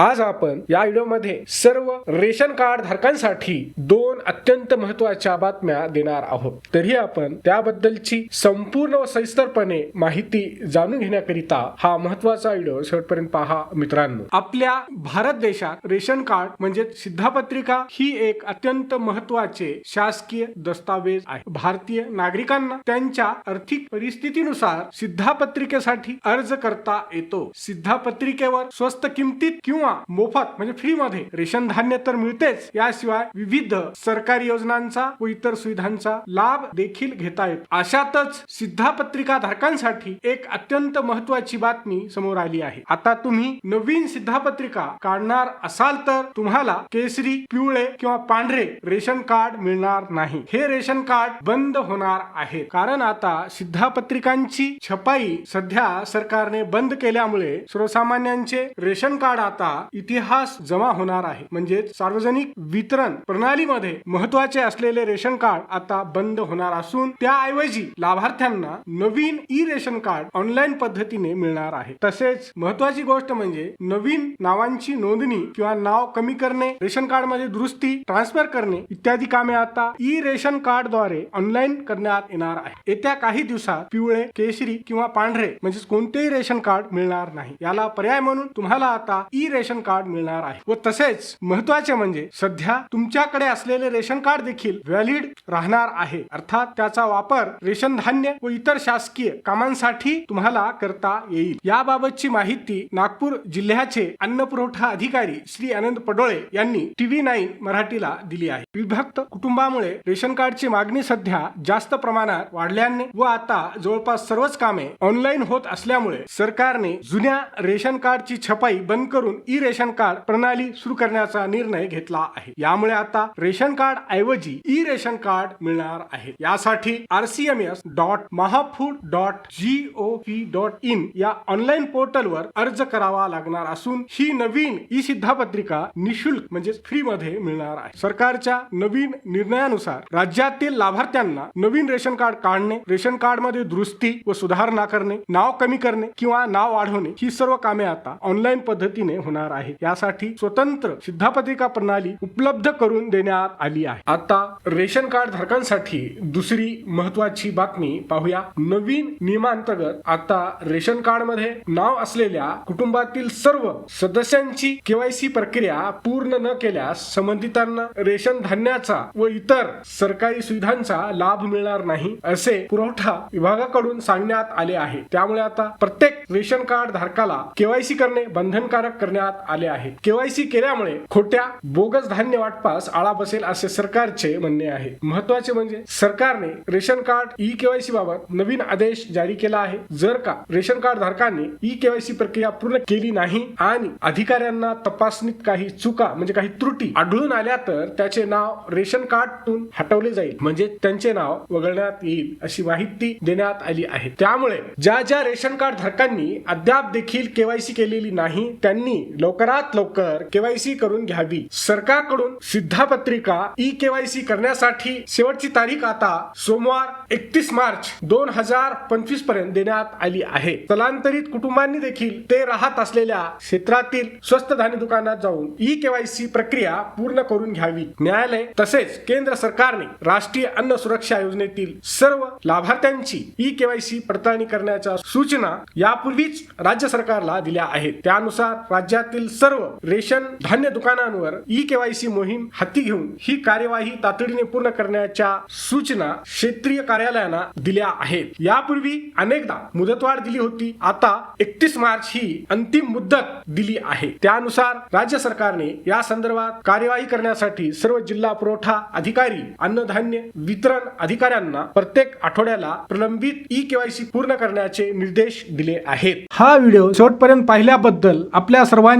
आज आपण या व्हिडिओमध्ये सर्व रेशन कार्ड धारकांसाठी दोन अत्यंत महत्त्वाच्या बातम्या देणार आहोत. तरी आपण त्याबद्दलची संपूर्ण व सविस्तरपणे माहिती जाणून घेण्याकरिता हा महत्त्वाचा व्हिडिओ शेवटपर्यंत पहा मित्रांनो. आपल्या भारत देशात रेशन कार्ड म्हणजे सिद्धापत्रिका ही एक अत्यंत महत्त्वाचे शासकीय दस्तावेज आहे. भारतीय नागरिकांना त्यांच्या आर्थिक परिस्थितीनुसार सिद्धापत्रिकेसाठी अर्ज करता येतो. सिद्धापत्रिकेवर स्वस्त किमतीत किंवा मोफत म्हणजे फ्री मध्ये रेशन धान्य तर मिळतेच. याशिवाय विविध सरकारी योजनांचा व इतर सुविधांचा लाभ देखील घेता येतो. अशातच सिद्धापत्रिका धारकांसाठी एक अत्यंत महत्वाची बातमी समोर आली आहे. आता तुम्ही नवीन सिद्धापत्रिका काढणार असाल तर तुम्हाला केसरी पिवळे किंवा पांढरे रेशन कार्ड मिळणार नाही. हे रेशन कार्ड बंद होणार आहे. कारण आता सिद्धापत्रिकांची छपाई सध्या सरकारने बंद केल्यामुळे सर्वसामान्यांचे रेशन कार्ड आता इतिहास जमा होणार आहे. म्हणजे सार्वजनिक वितरण प्रणालीमध्ये महत्त्वाचे असलेले रेशन कार्ड आता बंद होणार असून त्याऐवजी लाभार्थ्यांना नवीन ई रेशन कार्ड ऑनलाईन पद्धतीने मिळणार आहे. तसेच महत्वाची गोष्ट म्हणजे नवीन नावांची नोंदणी किंवा नाव कमी करणे रेशन कार्डमध्ये दुरुस्ती ट्रान्सफर करणे इत्यादी कामे आता ई रेशन कार्डद्वारे ऑनलाईन करण्यात येणार आहे. येत्या काही दिवसात पिवळे केशरी किंवा पांढरे म्हणजे कोणतेही रेशन कार्ड मिळणार नाही. याला पर्याय म्हणून तुम्हाला आता ई रेशन कार्ड मिळणार आहे. व तसेच महत्त्वाचे म्हणजे सध्या तुमच्याकडे असलेले रेशन कार्ड देखील व्हॅलिड राहणार आहे. अर्थात त्याचा वापर रेशन धान्य व इतर शासकीय कामांसाठी तुम्हाला करता येईल. याबाबतची माहिती नागपूर जिल्ह्याचे अन्न पुरवठा अधिकारी श्री आनंद पडोळे यांनी टीव्ही नाईन मराठीला दिली आहे. विभक्त कुटुंबामुळे रेशन कार्डची मागणी सध्या जास्त प्रमाणात वाढल्याने व आता जवळपास सर्वच कामे ऑनलाईन होत असल्यामुळे सरकारने जुन्या रेशन कार्डची छपाई बंद करून ई रेशन कार्ड प्रणाली सुरू करण्याचा निर्णय घेतला आहे. यामुळे आता रेशन कार्ड ऐवजी ई रेशन कार्ड मिळणार आहे. यासाठी RCMS dot Mahafood dot G O V dot in या ऑनलाईन पोर्टलवर अर्ज करावा लागणार असून ही नवीन ई सिद्धापत्रिका निशुल्क म्हणजे फ्री मध्ये मिळणार आहे. सरकारच्या नवीन निर्णयानुसार राज्यातील लाभार्थ्यांना नवीन रेशन कार्ड काढणे रेशन कार्डमध्ये दुरुस्ती व सुधारणा करणे नाव कमी करणे किंवा नाव वाढवणे ही सर्व कामे आता ऑनलाईन पद्धतीने होणार आहे. यासाठी स्वतंत्र सिद्धापत्रिका प्रणाली उपलब्ध करून देण्यात आली आहे. आता रेशन कार्ड धारकांसाठी दुसरी महत्वाची बातमी पाहूया. नवीन नियमांतर्गत आता रेशन कार्डमध्ये नाव असलेल्या कुटुंबातील सर्व सदस्यांची केवायसी प्रक्रिया पूर्ण न केल्यास संबंधितांना रेशन धान्याचा व इतर सरकारी सुविधांचा लाभ मिळणार नाही असे पुरवठा विभागाकडून सांगण्यात आले आहे. त्यामुळे आता प्रत्येक रेशन कार्ड धारकाला केवायसी करणे बंधनकारक करण्यात आले आहे केवायसी केल्यामुळे खोट्या बोगस धान्य वाटपास आळा बसेल असे सरकारचे म्हणणे आहे. महत्त्वाचे म्हणजे सरकारने रेशन कार्ड ई केवायसी बाबत नवीन आदेश जारी केला आहे. जर का रेशन कार्ड धारकांनी ई केवायसी प्रक्रिया पूर्ण केली नाही आणि अधिकाऱ्यांना तपासणीत काही चुका म्हणजे काही त्रुटी आढळून आल्या तर त्याचे नाव रेशन कार्डतून हटवले जाईल. म्हणजे त्यांचे नाव वगळण्यात येईल अशी माहिती देण्यात आली आहे. त्यामुळे ज्या ज्या रेशन कार्ड धारकांनी अद्याप देखील केवायसी केलेली नाही त्यांनी लवकरात लवकर केवायसी करून घ्यावी. सरकारकडून सिद्धापत्रिका ई केवायसी करण्यासाठी शेवटची तारीख आता सोमवार एकतीस मार्च दोन हजार पंचवीसपर्यंत देण्यात आली आहे. स्थलांतरित कुटुंबांनी देखील ते राहत असलेल्या क्षेत्रातील स्वस्त धान्य दुकानात जाऊन ई केवायसी प्रक्रिया पूर्ण करून घ्यावी. न्यायालय तसेच केंद्र सरकारने राष्ट्रीय अन्न सुरक्षा योजनेतील सर्व लाभार्थ्यांची ई केवायसी पडताळणी करण्याच्या सूचना यापूर्वीच राज्य सरकारला दिल्या आहेत. त्यानुसार राज्यात राज्यातील सर्व रेशन धान्य दुकानांवर ई केवायसी मोहीम हाती घेऊन ही कार्यवाही तातडीने पूर्ण करण्याच्या सूचना क्षेत्रीय कार्यालयांना दिल्या आहेत. यापूर्वी अनेकदा मुदतवाढ दिली होती. आता एकतीस मार्च ही अंतिम मुदत दिली आहे. त्यानुसार राज्य सरकारने या संदर्भात कार्यवाही करण्यासाठी सर्व जिल्हा पुरवठा अधिकारी अन्नधान्य वितरण अधिकाऱ्यांना प्रत्येक आठवड्याला प्रलंबित ई केवायसी पूर्ण करण्याचे निर्देश दिले आहेत. हा व्हिडिओ शेवटपर्यंत पाहिल्याबद्दल आपल्या सर्वांनी